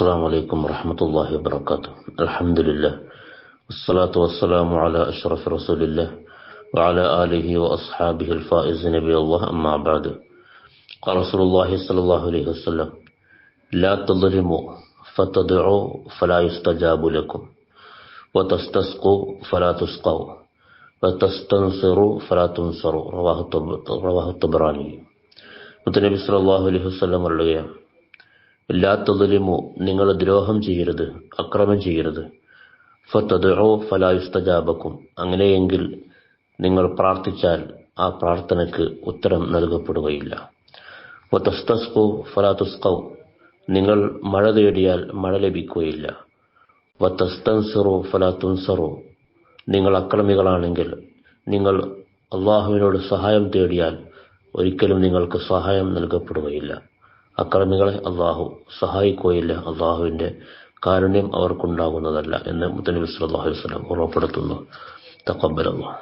السلام عليكم ورحمة الله وبركاته الحمد لله والصلاة والسلام على أشرف رسول الله وعلى آله وأصحابه الفائز نبي الله أما بعد قال رسول الله صلى الله عليه وسلم لا تظلموا فتدعوا فلا يستجاب لكم وتستسقوا فلا تسقوا وتستنصروا فلا تنصروا رواه رواه الطبراني മുത്തനബി സല്ലല്ലാഹു അലൈഹി വസല്ലം പറയുകയാണ് ഇല്ലാത്തതിലിമു നിങ്ങൾ ദ്രോഹം ചെയ്യരുത് അക്രമം ചെയ്യരുത്. ഫത്തദോ ഫലായുസ്തജാബക്കും അങ്ങനെയെങ്കിൽ നിങ്ങൾ പ്രാർത്ഥിച്ചാൽ ആ പ്രാർത്ഥനയ്ക്ക് ഉത്തരം നൽകപ്പെടുകയില്ല. വതസ്തസ്കു ഫലാതുസ്കൗ നിങ്ങൾ മഴ തേടിയാൽ മഴ ലഭിക്കുകയില്ല. വത്തസ്തൻസറു ഫലാതുൻസറു നിങ്ങൾ അക്രമികളാണെങ്കിൽ നിങ്ങൾ അള്ളാഹുവിനോട് സഹായം തേടിയാൽ ഒരിക്കലും നിങ്ങൾക്ക് സഹായം നൽകപ്പെടുകയില്ല. അക്രമികളെ അള്ളാഹു സഹായിക്കുകയില്ല. അള്ളാഹുവിന്റെ കാരുണ്യം അവർക്കുണ്ടാകുന്നതല്ല എന്ന് മുത്തനബി സല്ലല്ലാഹു അലൈഹി വസല്ലം ഉറപ്പെടുത്തുന്നു തഖബ്ബലല്ലാഹ്